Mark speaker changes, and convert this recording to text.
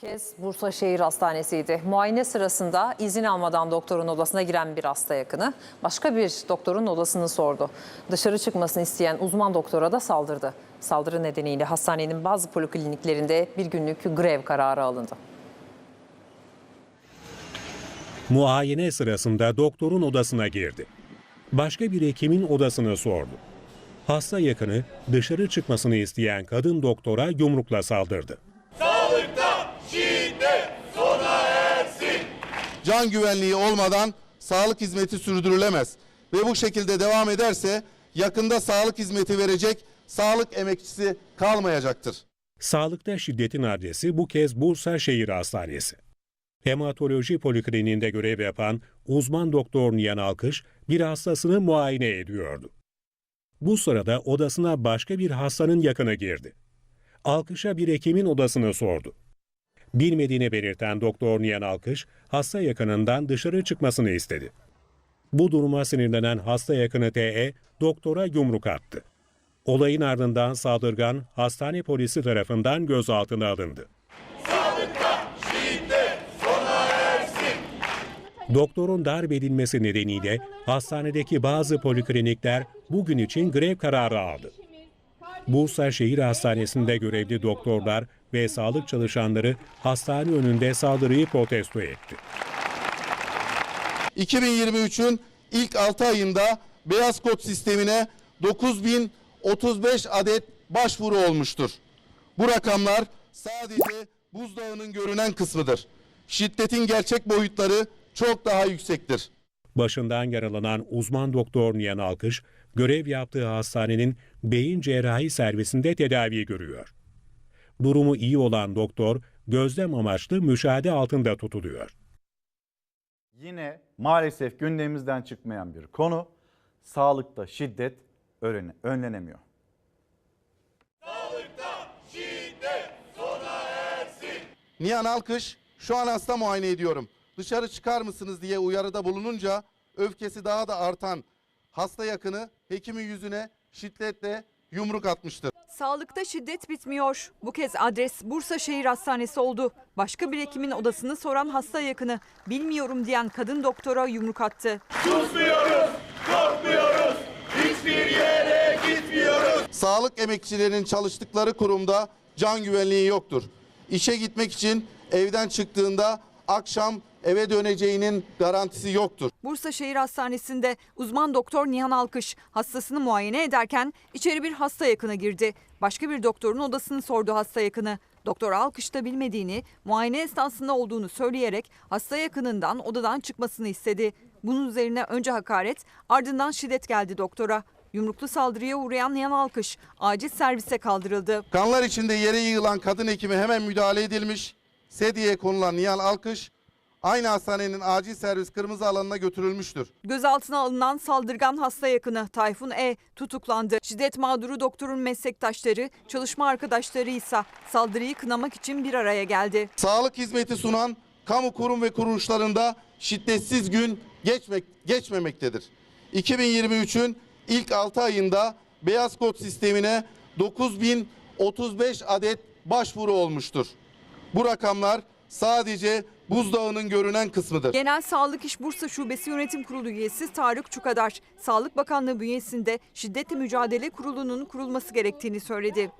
Speaker 1: kez Bursa Şehir Hastanesi'ydi. Muayene sırasında izin almadan doktorun odasına giren bir hasta yakını başka bir doktorun odasını sordu. Dışarı çıkmasını isteyen uzman doktora da saldırdı. Saldırı nedeniyle hastanenin bazı polikliniklerinde bir günlük grev kararı alındı.
Speaker 2: Muayene sırasında doktorun odasına girdi. Başka bir hekimin odasını sordu. Hasta yakını dışarı çıkmasını isteyen kadın doktora yumrukla saldırdı.
Speaker 3: Can güvenliği olmadan sağlık hizmeti sürdürülemez. Ve bu şekilde devam ederse yakında sağlık hizmeti verecek sağlık emekçisi kalmayacaktır.
Speaker 2: Sağlıkta şiddetin adresi bu kez Bursa Şehir Hastanesi. Hematoloji polikliniğinde görev yapan uzman doktor Nihan Alkış bir hastasını muayene ediyordu. Bu sırada odasına başka bir hastanın yakını girdi. Alkış'a bir hekimin odasını sordu. Bilmediğini belirten doktor Nihan Alkış, hasta yakınından dışarı çıkmasını istedi. Bu duruma sinirlenen hasta yakını TE, doktora yumruk attı. Olayın ardından saldırgan hastane polisi tarafından gözaltına alındı. Doktorun darp edilmesi nedeniyle hastanedeki bazı poliklinikler bugün için grev kararı aldı. Bursa Şehir Hastanesi'nde görevli doktorlar ve sağlık çalışanları hastane önünde saldırıyı protesto etti.
Speaker 3: 2023'ün ilk 6 ayında beyaz kod sistemine 9035 adet başvuru olmuştur. Bu rakamlar sadece buzdağının görünen kısmıdır. Şiddetin gerçek boyutları çok daha yüksektir.
Speaker 2: Başından yaralanan uzman doktor Nihan Alkış, görev yaptığı hastanenin beyin cerrahi servisinde tedavi görüyor. Durumu iyi olan doktor, gözlem amaçlı müşahede altında tutuluyor.
Speaker 4: Yine maalesef gündemimizden çıkmayan bir konu. Sağlıkta şiddet önlene- önlenemiyor.
Speaker 3: Nihan Alkış şu an hasta muayene ediyorum. Dışarı çıkar mısınız diye uyarıda bulununca öfkesi daha da artan hasta yakını hekimin yüzüne şiddetle yumruk atmıştır.
Speaker 5: Sağlıkta şiddet bitmiyor. Bu kez adres Bursa Şehir Hastanesi oldu. Başka bir hekimin odasını soran hasta yakını bilmiyorum diyen kadın doktora yumruk attı.
Speaker 3: Sağlık emekçilerinin çalıştıkları kurumda can güvenliği yoktur. İşe gitmek için evden çıktığında akşam eve döneceğinin garantisi yoktur.
Speaker 5: Bursa Şehir Hastanesi'nde uzman doktor Nihan Alkış hastasını muayene ederken içeri bir hasta yakını girdi. Başka bir doktorun odasını sordu hasta yakını. Doktor Alkış da bilmediğini, muayene esnasında olduğunu söyleyerek hasta yakınından odadan çıkmasını istedi. Bunun üzerine önce hakaret, ardından şiddet geldi doktora. Yumruklu saldırıya uğrayan Nihan Alkış acil servise kaldırıldı.
Speaker 3: Kanlar içinde yere yığılan kadın hekime hemen müdahale edilmiş. Sediye konulan Nihan Alkış aynı hastanenin acil servis kırmızı alanına götürülmüştür.
Speaker 5: Gözaltına alınan saldırgan hasta yakını Tayfun E tutuklandı. Şiddet mağduru doktorun meslektaşları, çalışma arkadaşları ise saldırıyı kınamak için bir araya geldi.
Speaker 3: Sağlık hizmeti sunan kamu kurum ve kuruluşlarında şiddetsiz gün geçmek, geçmemektedir. 2023'ün ilk 6 ayında beyaz kod sistemine 9035 adet başvuru olmuştur. Bu rakamlar sadece buzdağının görünen kısmıdır.
Speaker 5: Genel Sağlık İş Bursa Şubesi Yönetim Kurulu üyesi Tarık Çukadar, Sağlık Bakanlığı bünyesinde şiddetle mücadele kurulunun kurulması gerektiğini söyledi.